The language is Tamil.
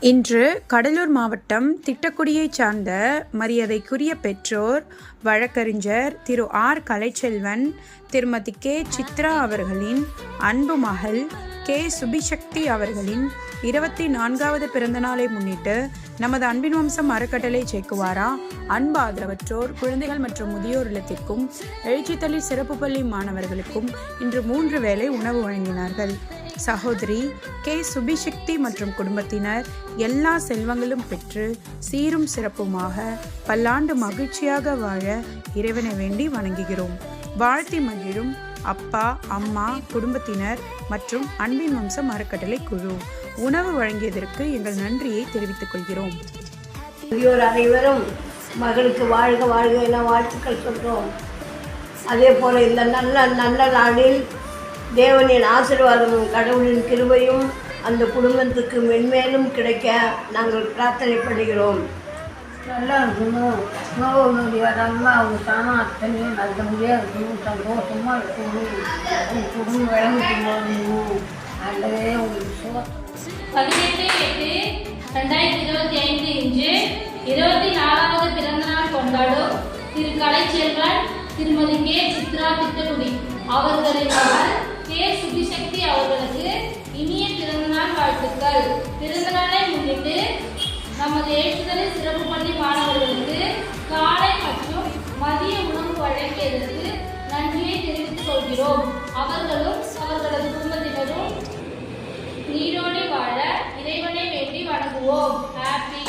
இன்று கடலூர் மாவட்டம் திட்டக்குடியைச் சார்ந்த மரியாதைக்குரிய பெற்றோர் வழக்கறிஞர் திரு ஆர். கலைச்செல்வன் திருமதி கே. சித்ரா அவர்களின் அன்பு மகள் கே. சுபிசக்தி அவர்களின் இருபத்தி நான்காவது பிறந்தநாளை முன்னிட்டு நமது அன்பின் வம்சம் அறக்கட்டளை சேக்குவாரா அன்பு ஆதரவற்றோர் குழந்தைகள் மற்றும் முதியோர் இல்லத்திற்கும் எழுச்சித்தள்ளி சிறப்பு பள்ளி மாணவர்களுக்கும் இன்று மூன்று வேளை உணவு வழங்கினார்கள். சகோதரி கே. சுபிசக்தி மற்றும் குடும்பத்தினர் எல்லா செல்வங்களும் பெற்று சீரும் சிறப்புமாக பல்லாண்டு மகிழ்ச்சியாக வாழ இறைவனை வேண்டி வணங்குகிறோம். வாழ்த்தி மகிழும் அப்பா அம்மா குடும்பத்தினர் மற்றும் அன்பின் வம்சம் அறக்கட்டளை குழு. உணவு வழங்கியதற்கு எங்கள் நன்றியை தெரிவித்துக் கொள்கிறோம். அனைவரும் மகளுக்கு வாழ்க வாழ்க என வாழ்த்துக்கள் சொல்கிறோம் அதே போல் இந்த நல்ல நல்ல நாளில் தேவனின் ஆசிர்வாதமும் கடவுளின் கிருபையும் அந்த குடும்பத்துக்கு மென்மேலும் கிடைக்க நாங்கள் பிரார்த்தனை பண்ணுகிறோம். நல்லா இருக்கணும் உணவு நொடி வராமல் அவங்க தானம் அத்தனையும் நல்லபடியாக இருக்கணும் சந்தோஷமாக இருக்கணும் அவங்க குடும்பம் விளங்கிட்டு போகணும் நல்லதே உங்களுக்கு பதினெட்டு எட்டு ரெண்டாயிரத்தி இருபத்தி ஐந்து இன்று இருபத்தி நாலாவது பிறந்தநாள் கொண்டாடும் திரு கலைச்செல்வன் திருமதி கே சித்ரா திட்டக்குடி அவர்களின் அவர்களுக்கு இனிய பிறந்தநாள் வாழ்த்துக்கள். பிறந்தநாளை முன்னிட்டு நமது ஏற்றுதலை சிறப்பு பள்ளி மாணவர்களுக்கு காலை மற்றும் மதிய உணவு வழங்கியதற்கு நன்றியை தெரிவித்துக் கொள்கிறோம். அவர்களும் அவர்களது குடும்பத்தினரும் நீரோடி வாழ இறைவனை வேண்டி வணங்குவோம். ஹாப்பி